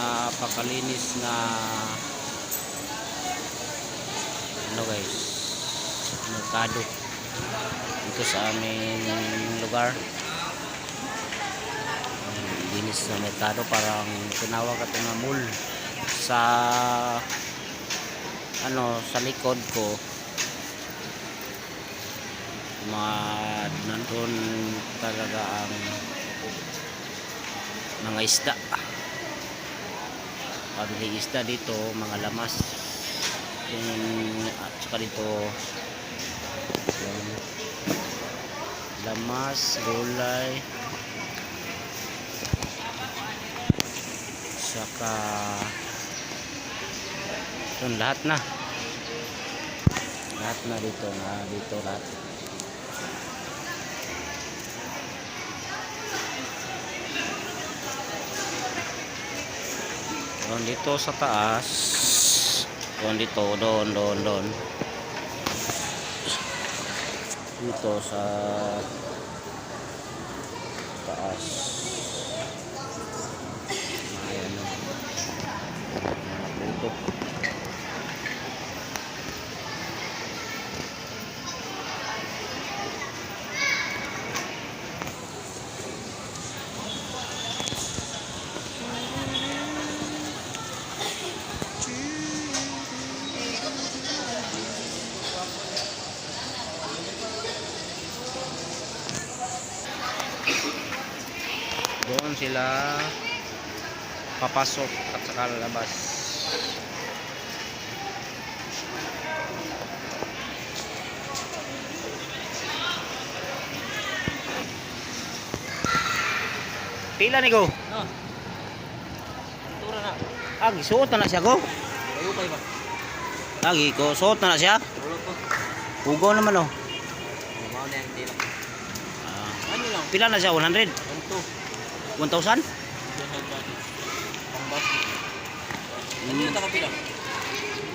napakalinis na ano guys merkado dito sa aming lugar. Linis na merkado parang tinawag ito na mall sa ano sa likod ko. Mga nandun talaga ang mga isda isda dito mga lamas. Yung at saka dito yung lamas gulay saka yun lahat na. Lahat na dito na dito lahat Doon dito sa taas. Doon dito, doon, doon, doon. Dito sa taas. Ayan. Mga puto. Sila papasok at saka lalabas. Pila ni go? No. Tura na. Agi, suot na na siya go. Kayo kayo ba? Agi ko, suot na na siya. Pugo naman oh. Ah, Ano lang? pila na siya? 100? Ganito. 1,000? Diyan sa body. Pambas. Ano yung takapila?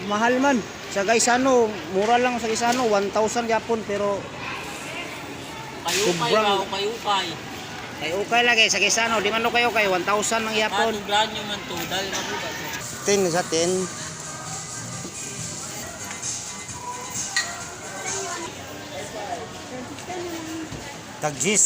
Mahal man. Sa Gaisano, mura lang sa Gaisano, 1,000 yapon pero kayo Sobrang- ba? Kayo kay? Ay okay lagi sa Quezano, di man no kayo kay 1,000 ng yapon. Patuglan nyo man to. Dahil mabuga to. 10 sa 10. Tagjis.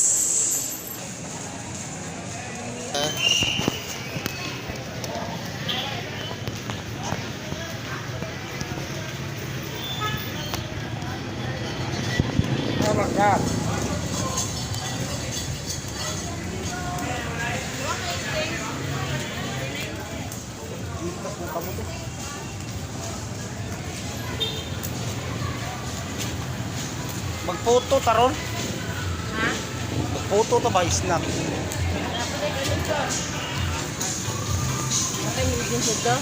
Magphoto taron? Ha? Magphoto to ba yung foto?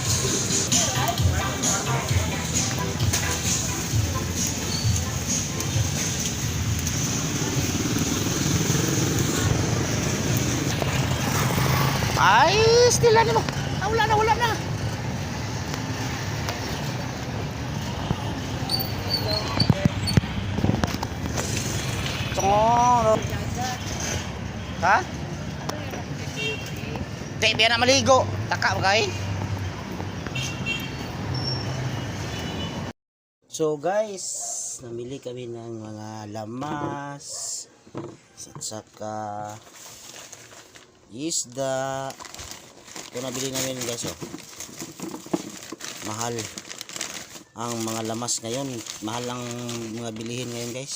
Ay, stila ni mo. Ah, wala na, wala na. Tungoro. Ha? Di, biya na maligo. Taka ba kay? So guys, namili kami ng mga lamas at saka isda ito nabili namin guys oh mahal ang mga lamas ngayon mahal ang mga bilihin ngayon guys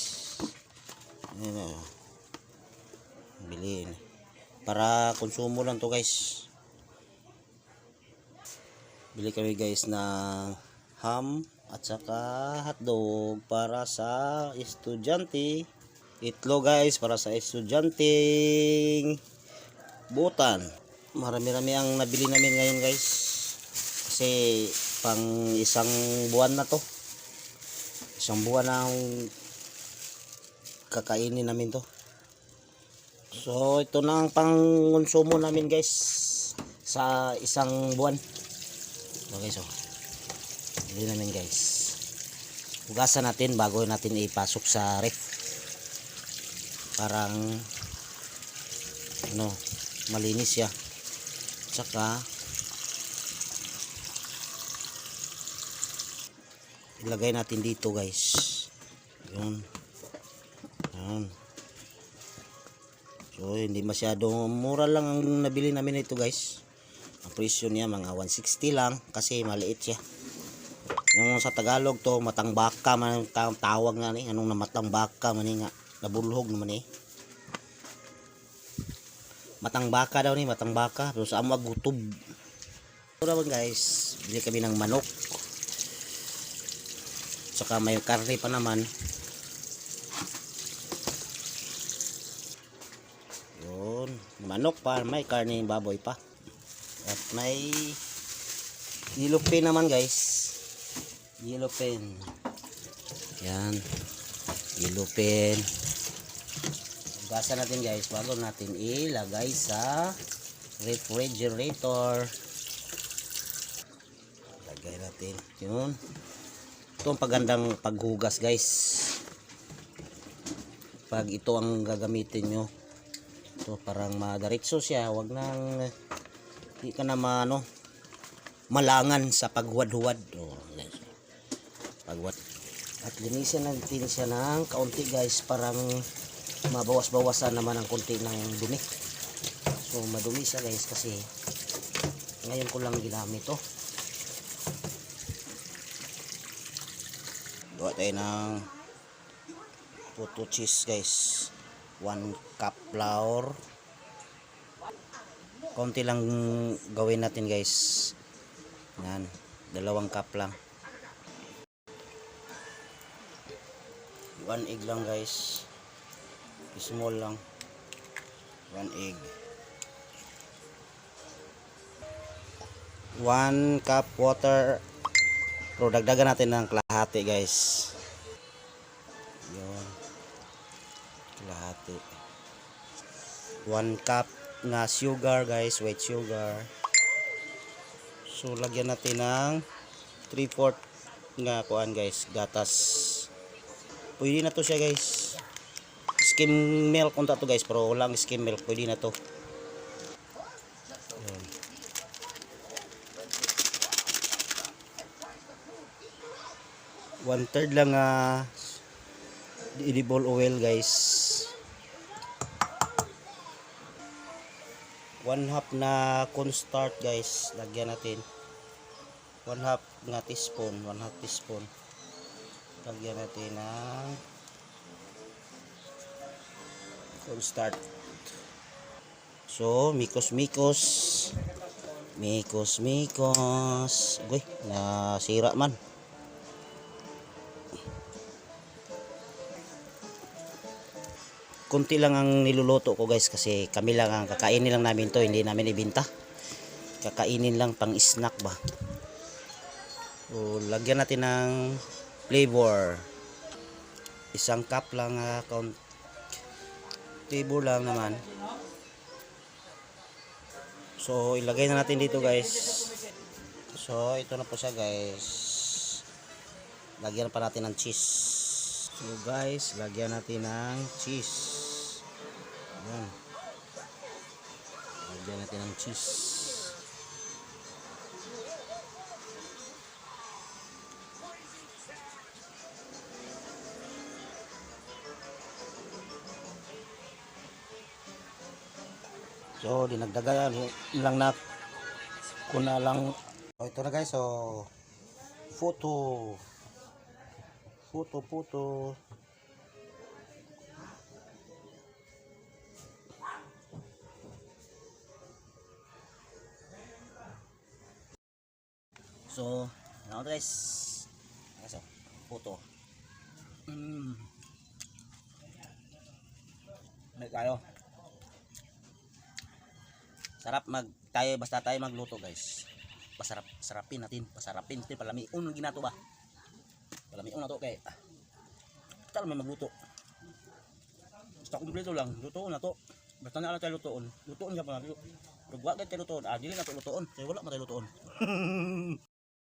Ayan, oh. Bilihin para konsumo lang to guys. Bili kami guys ng ham at saka hotdog para sa estudyante. Itlog guys para sa estudyanteng butan. Marami-rami ang nabili namin ngayon guys. Kasi pang isang buwan na to. Isang buwan na kakainin namin to So ito na ang pangkonsumo namin guys sa isang buwan. Okay so. Hindi namin guys. Hugasan natin bago natin ipasok sa ref. Parang ano, malinis siya. Tsaka ilagay natin dito guys. Yun. Yun so hindi masyado mura lang ang nabili namin ito guys. Ang presyo niya mga 160 lang kasi maliit siya. Yung sa Tagalog to matang baka man ang ta- tawag nga ni anong namatang baka man nga nabulhog naman eh matang baka daw ni matang baka. Pero sa amo gutob ito naman guys. Bili kami ng manok. Saka may karne pa naman yun manok pa may karne baboy pa. At may yellow pin naman guys. Yellow pen yan. Yellow pen Hugasan natin guys bago natin ilagay sa refrigerator. Lagay natin yun. Ito ang pagandang paghugas guys. Pag ito ang gagamitin nyo ito parang madiretso siya. Wag nang hindi ka na maano malangan sa paghuwad-huwad. Oh, guys pagwat at linisin natin siya ng kaunti guys parang mabawas-bawasan naman ang konti ng dumi. So madumi siya guys kasi ngayon ko lang ginamit to gawa tayo ng puto cheese guys 1 cup flour. Konti lang gawin natin guys. Yan dalawang cup lang. 1 egg lang guys. Small lang. 1 egg. 1 cup water. Pero dagdagan natin ng kalahati guys 1 cup na sugar guys white sugar. So lagyan natin ng 3 4 nga kuan guys gatas. Pwede na to siya guys. Skim milk unta to guys pero walang skim milk pwede na to. Ayan. one third lang ah edible oil guys one half na cornstarch guys. Lagyan natin. One half nga teaspoon. One half teaspoon. Lagyan natin ng cornstarch so mikos mikos. Mikos mikos. Uy nasira man kunti lang ang niluluto ko guys kasi kami lang ang kakainin lang namin to hindi namin ibinta. Kakainin lang pang snack ba? O lagyan natin ng flavor. Isang cup lang uh, count flavor lang naman. So ilagay na natin dito guys. So ito na po siya guys. Lagyan pa natin ng cheese. So guys lagyan natin ng cheese yan lagyan natin ng cheese So, dinagdagan lang na kuna lang. So, ito na guys. So, photo. Photo, photo. So, ano guys? So, photo. Mm. May. Sarap mag tayo basta tayo magluto guys. Pasarap sarapin natin, pasarapin natin palamiun ang ginato ba. Palamiun na to kay. Tal may magluto. Basta kumpleto lang, luto na to. Basta na lang tayo lutoon. Lutoon siya pa. Pag wag tayo lutoon, ah dili na to lutoon. Kaya wala man tayo lutoon.